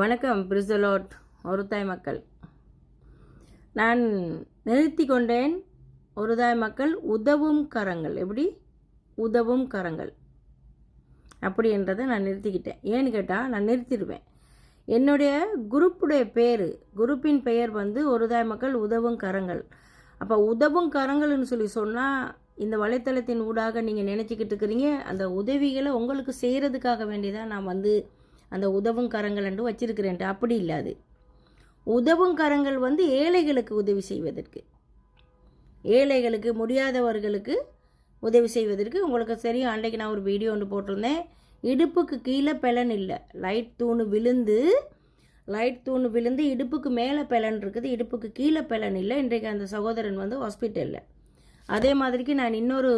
வணக்கம் பிரிசலோட் ஒரு தாய் மக்கள். நான் நிறுத்தி கொண்டேன் ஒரு தாய் மக்கள் உதவும் கரங்கள். எப்படி? உதவும் கரங்கள். அப்படின்றத நான் நிறுத்திக்கிட்டேன். ஏன்னு கேட்டால் நான் நிறுத்திடுவேன். என்னுடைய குரூப்புடைய பேர் குரூப்பின் பெயர் வந்து ஒரு தாய் மக்கள் உதவும் கரங்கள். அப்போ உதவும் கரங்கள்னு சொல்லி சொன்னால் இந்த வலைத்தளத்தின் ஊடாக நீங்கள் நினச்சிக்கிட்டு இருக்கிறீங்க. அந்த உதவிகளை உங்களுக்கு செய்கிறதுக்காக வேண்டிதான் நான் வந்து அந்த உதவும் கரங்கள் என்று வச்சிருக்கிறேன்ட்டு. அப்படி இல்லாது உதவும் கரங்கள் வந்து ஏழைகளுக்கு உதவி செய்வதற்கு. ஏழைகளுக்கு முடியாதவர்களுக்கு உதவி செய்வதற்கு. உங்களுக்கு சரியும் அன்றைக்கு நான் ஒரு வீடியோ ஒன்று போட்டிருந்தேன். இடுப்புக்கு கீழே பெலன் இல்லை. லைட் தூணு விழுந்து லைட் தூணு விழுந்து இடுப்புக்கு மேலே பெலன் இருக்குது. இடுப்புக்கு கீழே பெலன் இல்லை. இன்றைக்கு அந்த சகோதரன் வந்து ஹாஸ்பிட்டலில். அதே மாதிரிக்கு நான் இன்னொரு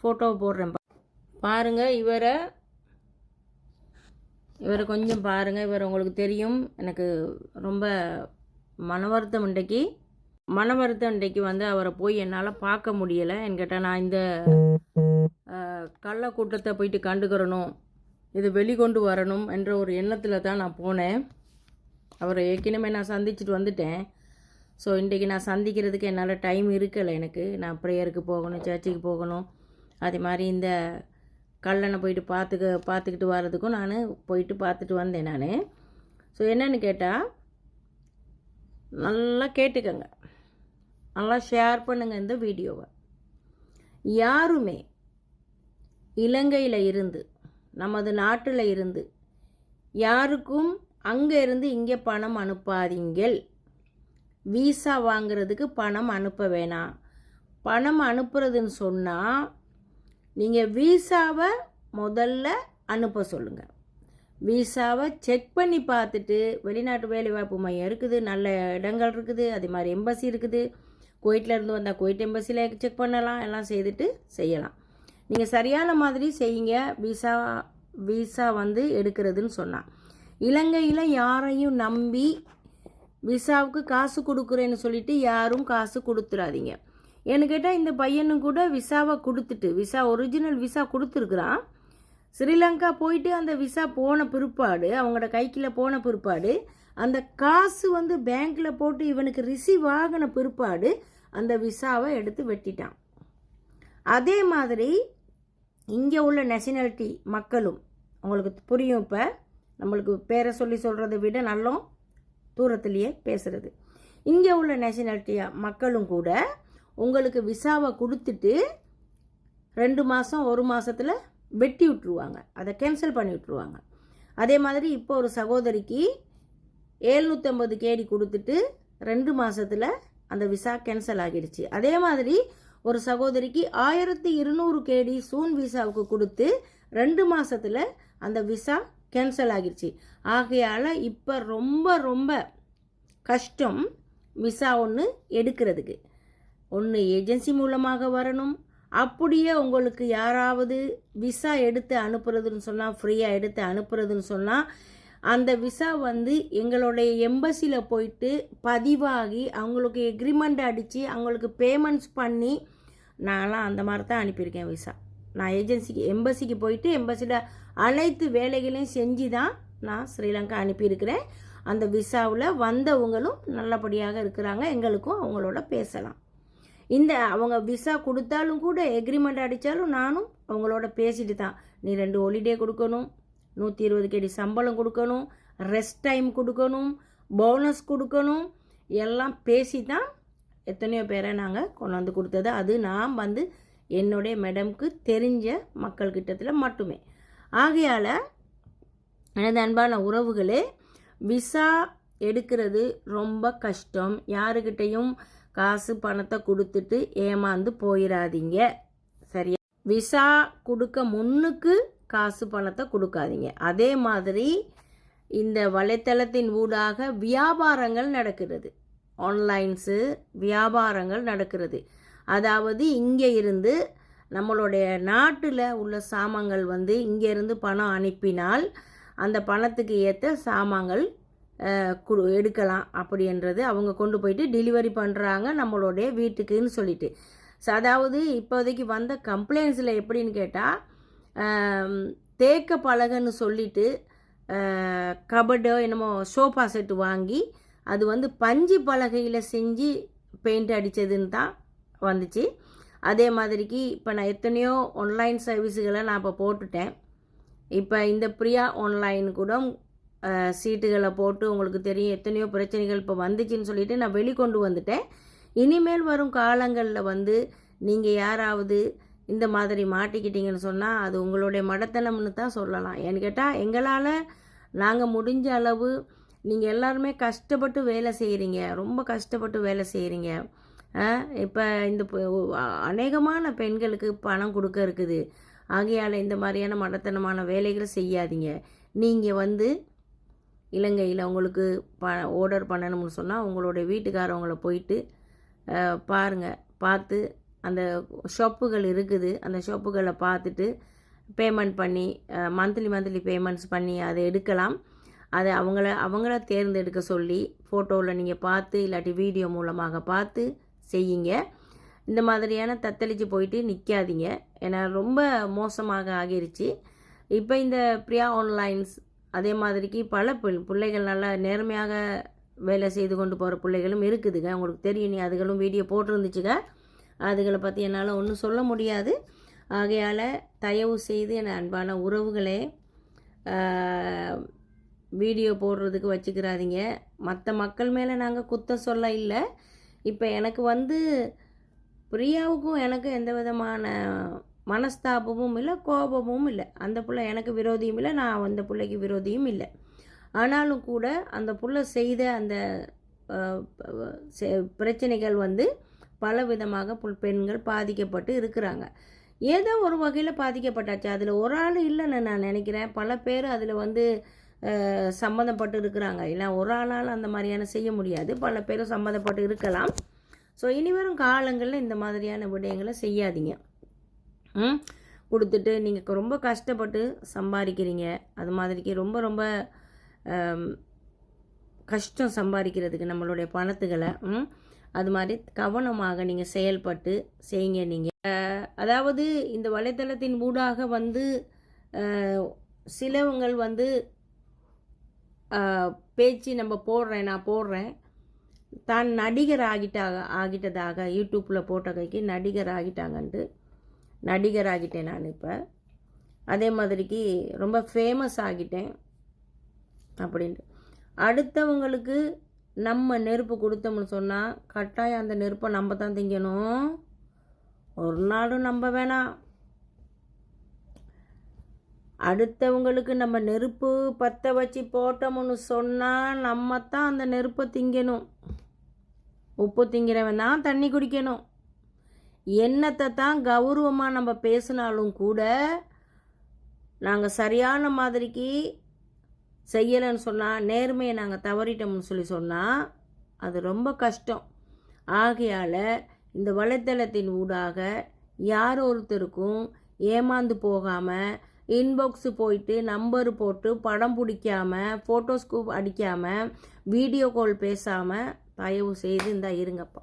ஃபோட்டோ போடுறேன். பாருங்கள் இவரை இவரை கொஞ்சம் பாருங்கள் இவர் உங்களுக்கு தெரியும். எனக்கு ரொம்ப மன வருத்தம் இன்றைக்கு. மன வருத்தம் இன்றைக்கு வந்து அவரை போய் என்னால் பார்க்க முடியலை. என்கிட்ட நான் இந்த கள்ளக்கூட்டத்தை கள்ள கூட்டத்தை போயிட்டு கண்டுக்கிறணும் இது வெளிக்கொண்டு வரணும் என்ற ஒரு எண்ணத்தில் தான் நான் போனேன். அவரை ஏற்கனவே நான் சந்திச்சுட்டு வந்துட்டேன். ஸோ இன்றைக்கி நான் சந்திக்கிறதுக்கு என்னால் டைம் இருக்கலை எனக்கு. நான் ப்ரேயருக்கு போகணும் சர்ச்சுக்கு போகணும். அதே மாதிரி இந்த கல்லணை போயிட்டு பார்த்துக்க பார்த்துக்கிட்டு வர்றதுக்கும் நான் போயிட்டு பார்த்துட்டு வந்தேன் நான். ஸோ என்னன்னு கேட்டால் நல்லா கேட்டுக்கங்க. நல்லா ஷேர் பண்ணுங்கள் இந்த வீடியோவை. யாருமே இலங்கையில் இருந்து நமது நாட்டில் இருந்து யாருக்கும் அங்கே இருந்து இங்கே பணம் அனுப்பாதீங்கள். வீசா வாங்குறதுக்கு பணம் அனுப்ப வேணாம். பணம் அனுப்புறதுன்னு சொன்னால் நீங்கள் வீசாவை முதல்ல அனுப்ப சொல்லுங்கள் விசாவை செக் பண்ணி பார்த்துட்டு வெளிநாட்டு வேலைவாய்ப்பு மையம் இருக்குது நல்ல இடங்கள் இருக்குது அதே மாதிரி எம்பசி இருக்குது. குவைட்டில் இருந்து வந்தால் குவைட் எம்பசியில் செக் பண்ணலாம் எல்லாம் செய்துட்டு செய்யலாம். நீங்கள் சரியான மாதிரி செய்யுங்க. விசா விசா வந்து எடுக்கிறதுன்னு சொன்னான். இலங்கையில் யாரையும் நம்பி விசாவுக்கு காசு கொடுக்குறேன்னு சொல்லிட்டு யாரும் காசு கொடுத்துடாதீங்க ஏன்னு கேட்டால் இந்த பையனும் கூட விசாவை கொடுத்துட்டு விசா ஒரிஜினல் விசா கொடுத்துருக்குறான். ஸ்ரீலங்கா போயிட்டு அந்த விசா போன பிற்பாடு அவங்களோட கைக்கில் போன பிற்பாடு அந்த காசு வந்து பேங்க்கில் போட்டு இவனுக்கு ரிசீவ் ஆகின பிற்பாடு அந்த விசாவை எடுத்து வெட்டிட்டான். அதே மாதிரி இங்கே உள்ள நேஷனாலிட்டி மக்களும் உங்களுக்கு புரியும் இப்போ நம்மளுக்கு பேரை சொல்லி சொல்கிறத விட நல்லோம் தூரத்துலேயே பேசுகிறது இங்கே உள்ள நேஷனாலிட்டியாக மக்களும் கூட உங்களுக்கு விசாவை கொடுத்துட்டு ரெண்டு மாதம் ஒரு மாதத்தில் வெட்டி விட்டுருவாங்க. அதை கேன்சல் பண்ணி விட்டுருவாங்க. அதே மாதிரி இப்போ ஒரு சகோதரிக்கு ஏழ்நூற்றம்பது கேடி கொடுத்துட்டு ரெண்டு மாதத்தில் அந்த விசா கேன்சல் ஆகிடுச்சு. அதே மாதிரி ஒரு சகோதரிக்கு ஆயிரத்தி இருநூறு கேடி சூன் விசாவுக்கு கொடுத்து ரெண்டு மாதத்தில் அந்த விசா கேன்சல் ஆகிடுச்சு. ஆகையால் இப்போ ரொம்ப ரொம்ப கஷ்டம் விசா ஒன்று எடுக்கிறதுக்கு. ஒன்று ஏஜென்சி மூலமாக வரணும். அப்படியே உங்களுக்கு யாராவது விசா எடுத்து அனுப்புறதுன்னு சொன்னால் ஃப்ரீயாக எடுத்து அனுப்புறதுன்னு சொன்னால் அந்த விசா வந்து எங்களுடைய எம்பசியில் போயிட்டு பதிவாகி அவங்களுக்கு எக்ரிமெண்ட் அடித்து அவங்களுக்கு பேமெண்ட்ஸ் பண்ணி நான்லாம் அந்த மாதிரி தான் அனுப்பியிருக்கேன் விசா. நான் ஏஜென்சிக்கு எம்பசிக்கு போயிட்டு எம்பசியில் அனைத்து வேலைகளையும் செஞ்சு தான் நான் ஸ்ரீலங்கா அனுப்பியிருக்கிறேன். அந்த விசாவில் வந்தவங்களும் நல்லபடியாக இருக்கிறாங்க. எங்களுக்கும் அவங்களோட பேசலாம். இந்த அவங்க விசா கொடுத்தாலும் கூட எக்ரிமெண்ட் அடித்தாலும் நானும் அவங்களோட பேசிட்டு தான். நீ ரெண்டு ஹோலிடே கொடுக்கணும் நூற்றி இருபது கேடி சம்பளம் கொடுக்கணும் ரெஸ்ட் டைம் கொடுக்கணும் போனஸ் கொடுக்கணும் எல்லாம் பேசி தான் எத்தனையோ பேரை நாங்கள் கொண்டு வந்து கொடுத்தது. அது நான் வந்து என்னுடைய மேடம்க்கு தெரிஞ்ச மக்கள் கிட்டத்தில் மட்டுமே. ஆகையால் எனது அன்பான உறவுகளே விசா எடுக்கிறது ரொம்ப கஷ்டம். யாருக்கிட்டையும் காசு பணத்தை கொடுத்துட்டு ஏமாந்து போயிடாதீங்க சரியா? விசா கொடுக்க முன்னுக்கு காசு பணத்தை கொடுக்காதீங்க. அதே மாதிரி இந்த வலைத்தளத்தின் ஊடாக வியாபாரங்கள் நடக்கிறது. ஆன்லைன்ஸு வியாபாரங்கள் நடக்கிறது. அதாவது இங்கே இருந்து நம்மளுடைய நாட்டில் உள்ள சாமான்கள் வந்து இங்கேருந்து பணம் அனுப்பினால் அந்த பணத்துக்கு ஏற்ற சாமான்கள் குடு எடுக்கலாம் அப்படின்றது அவங்க கொண்டு போயிட்டு டெலிவரி பண்ணுறாங்க நம்மளுடைய வீட்டுக்குன்னு சொல்லிட்டு. ஸோ அதாவது இப்போதைக்கு வந்த கம்ப்ளைண்ட்ஸில் எப்படின்னு கேட்டால் தேக்க பலகைன்னு சொல்லிட்டு கபடோ என்னமோ சோஃபா செட்டு வாங்கி அது வந்து பஞ்சு பலகையில் செஞ்சு பெயிண்ட் அடித்ததுன்னு தான் வந்துச்சு. அதே மாதிரிக்கு இப்போ நான் எத்தனையோ ஆன்லைன் சர்வீஸுகளை நான் இப்போ போட்டுட்டேன். இப்போ இந்த பிரியா ஆன்லைன் கூட சீட்டுகளை போட்டு உங்களுக்கு தெரியும் எத்தனையோ பிரச்சனைகள் இப்போ வந்துச்சுன்னு சொல்லிட்டு நான் வெளிக்கொண்டு வந்துட்டேன். இனிமேல் வரும் காலங்களில் வந்து நீங்கள் யாராவது இந்த மாதிரி மாட்டிக்கிட்டீங்கன்னு சொன்னால் அது உங்களுடைய மடத்தனம்னு தான் சொல்லலாம். ஏன்னு கேட்டால் எங்களால் நாங்கள் முடிஞ்ச அளவு நீங்கள் எல்லாருமே கஷ்டப்பட்டு வேலை செய்கிறீங்க ரொம்ப கஷ்டப்பட்டு வேலை செய்கிறீங்க இப்போ இந்த அநேகமான பெண்களுக்கு பணம் கொடுக்க இருக்குது. ஆகையால் இந்த மாதிரியான மடத்தனமான வேலைகளை செய்யாதீங்க. நீங்கள் வந்து இலங்கையில் உங்களுக்கு ப ஆர்டர் பண்ணணும்னு சொன்னால் உங்களுடைய வீட்டுக்காரவங்கள போயிட்டு பாருங்கள் பார்த்து அந்த ஷாப்புகள் இருக்குது. அந்த ஷாப்புகளை பார்த்துட்டு பேமெண்ட் பண்ணி மந்த்லி மந்த்லி பேமெண்ட்ஸ் பண்ணி அதை எடுக்கலாம். அதை அவங்கள அவங்கள தேர்ந்தெடுக்க சொல்லி ஃபோட்டோவில் நீங்கள் பார்த்து இல்லாட்டி வீடியோ மூலமாக பார்த்து செய்யுங்க. இந்த மாதிரியான தத்தளிச்சு போயிட்டு நிற்காதீங்க ஏன்னா ரொம்ப மோசமாக ஆகிருச்சு. இப்போ இந்த பிரியா ஆன்லைன்ஸ் அதே மாதிரிக்கு பல பிள்ளைகள் நல்லா நேர்மையாக வேலை செய்து கொண்டு போகிற பிள்ளைகளும் இருக்குதுங்க. உங்களுக்கு தெரியும் நீ அதுகளும் வீடியோ போட்டிருந்துச்சுங்க. அதுகளை பற்றி என்னால் ஒன்றும் சொல்ல முடியாது. ஆகையால் தயவு செய்து என் அன்பான உறவுகளே வீடியோ போடுறதுக்கு வச்சுக்கிறாதீங்க. மற்ற மக்கள் மேலே நாங்கள் குத்தம் சொல்ல இல்லை. இப்போ எனக்கு வந்து பிரியாவுக்கும் எனக்கும் எந்த விதமான மனஸ்தாபமும் இல்லை கோபமும் இல்லை. அந்த புள்ள எனக்கு விரோதியும் இல்லை நான் அந்த பிள்ளைக்கு விரோதியும் இல்லை. ஆனாலும் கூட அந்த புள்ள செய்த அந்த செ- பிரச்சனைகள் வந்து பல விதமாக புல் பெண்கள் பாதிக்கப்பட்டு இருக்கிறாங்க. ஏதோ ஒரு வகையில் பாதிக்கப்பட்டாச்சு. அதில் ஒரு ஆள் இல்லைன்னு நான் நினைக்கிறேன். பல பேர் அதில் வந்து சம்மந்தப்பட்டு இருக்கிறாங்க. இல்லை ஒரு ஆளால் அந்த மாதிரியான செய்ய முடியாது. பல பேரும் சம்மந்தப்பட்டு இருக்கலாம். ஸோ இனி வரும் காலங்களில் இந்த மாதிரியான விடயங்களை செய்யாதீங்க. கொடுத்துட்டு நீங்கள் ரொம்ப கஷ்டப்பட்டு சம்பாதிக்கிறீங்க. அது மாதிரிக்கு ரொம்ப ரொம்ப கஷ்டம் சம்பாதிக்கிறதுக்கு நம்மளுடைய பணத்துகளை ம்? அது மாதிரி கவனமாக நீங்கள் செயல்பட்டு செய்யுங்க நீங்கள் அதாவது இந்த வலைத்தளத்தின் ஊடாக வந்து சிலவங்கள் வந்து பேச்சு நம்ம போடுறேன் நான் போடுறேன். தான் நடிகர் ஆகிட்டாக ஆகிட்டதாக யூடியூப்பில் போட்ட கைக்கு நடிகர் ஆகிட்டாங்கன்ட்டு நடிகர் ஆகிட்டேன் நான் இப்போ. அதே மாதிரிக்கு ரொம்ப ஃபேமஸ் ஆகிட்டேன் அப்படின்ட்டு. அடுத்தவங்களுக்கு நம்ம நெருப்பு கொடுத்தோம்னு சொன்னால் கட்டாயம் அந்த நெருப்பை நம்ம தான் திங்கணும். ஒரு நாளும் நம்ப வேணாம். அடுத்தவங்களுக்கு நம்ம நெருப்பு பற்ற வச்சு போட்டோம்னு சொன்னால் நம்ம தான் அந்த நெருப்பை திங்கணும். உப்பு திங்கிறவன் தான் தண்ணி குடிக்கணும். என்னத்தை தான் கௌரவமாக நம்ம பேசினாலும் கூட நாங்கள் சரியான மாதிரிக்கு செய்யலைன்னு சொன்னால் நேர்மையை நாங்கள் தவறிட்டோம்னு சொல்லி சொன்னால் அது ரொம்ப கஷ்டம். ஆகையால் இந்த வலைத்தளத்தின் ஊடாக யார் ஒருத்தருக்கும் ஏமாந்து போகாமல் இன்பாக்ஸு போயிட்டு நம்பர் போட்டு படம் பிடிக்காமல் ஃபோட்டோஸ்கூப் அடிக்காமல் வீடியோ கால் பேசாமல் தயவு செய்து இந்த இருங்கப்பா.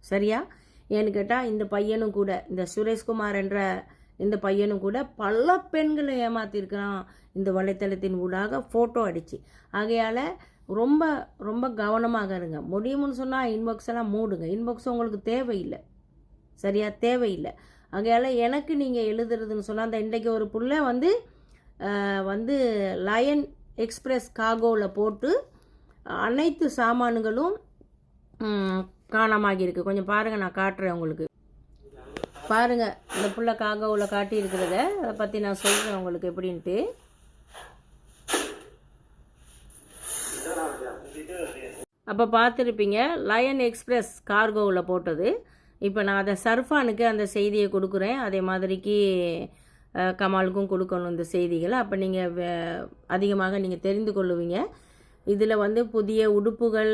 சரியா? ஏன்னு கேட்டால் இந்த பையனும் கூட இந்த சுரேஷ்குமார் என்ற இந்த பையனும் கூட பல பெண்களை ஏமாத்திருக்கிறான். இந்த வலைத்தளத்தின் ஊடாக ஃபோட்டோ அடித்து ஆகையால் ரொம்ப ரொம்ப கவனமாக இருங்க. முடியும்னு சொன்னால் இன்பாக்ஸ் எல்லாம் மூடுங்க. இன்பாக்ஸ் உங்களுக்கு தேவையில்லை. சரியா? தேவையில்லை. ஆகையால் எனக்கு நீங்கள் எழுதுறதுன்னு சொன்னால் அந்த இன்றைக்கு ஒரு புள்ள வந்து வந்து லயன் எக்ஸ்பிரஸ் காகோவில் போட்டு அனைத்து சாமான்களும் ம், கொஞ்சம் பாருங்கள் நான் காட்டுறேன் உங்களுக்கு. பாருங்கள் இந்த புள்ள காகவுல காட்டியிருக்கிறத அதை பற்றி நான் சொல்கிறேன் உங்களுக்கு எப்படின்ட்டு. அப்போ பார்த்துருப்பீங்க லயன் எக்ஸ்பிரஸ் கார்கோவில் போட்டது. இப்போ நான் அதை சர்ஃபானுக்கு அந்த செய்தியை கொடுக்குறேன். அதே மாதிரிக்கு கமாலுக்கும் கொடுக்கணும் இந்த செய்திகளை. அப்போ நீங்கள் அதிகமாக நீங்கள் தெரிந்து கொள்ளுவீங்க. இதில் வந்து புதிய உடுப்புகள்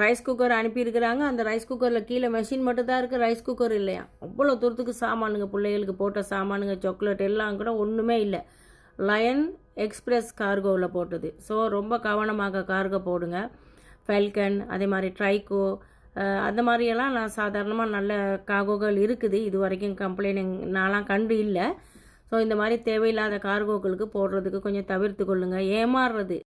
ரைஸ் குக்கர் அனுப்பியிருக்கிறாங்க. அந்த ரைஸ் குக்கரில் கீழே மெஷின் மட்டும் தான் இருக்குது ரைஸ் குக்கர் இல்லையா? அவ்வளோ தூரத்துக்கு சாமானுங்க பிள்ளைகளுக்கு போட்ட சாமானுங்க சாக்லேட் எல்லாம் கூட ஒன்றுமே இல்லை. லயன் எக்ஸ்பிரஸ் கார்கோவில் போட்டது. ஸோ ரொம்ப கவனமாக கார்கோ போடுங்க. ஃபெல்கன் அதே மாதிரி ட்ரைகோ அந்த மாதிரியெல்லாம் நான் சாதாரணமாக நல்ல கார்கோகள் இருக்குது. இது வரைக்கும் கம்ப்ளைண்ட் நான்லாம் கண்டு இல்லை. ஸோ இந்த மாதிரி தேவையில்லாத கார்கோக்களுக்கு போடுறதுக்கு கொஞ்சம் தவிர்த்து கொள்ளுங்கள் ஏமாறுறது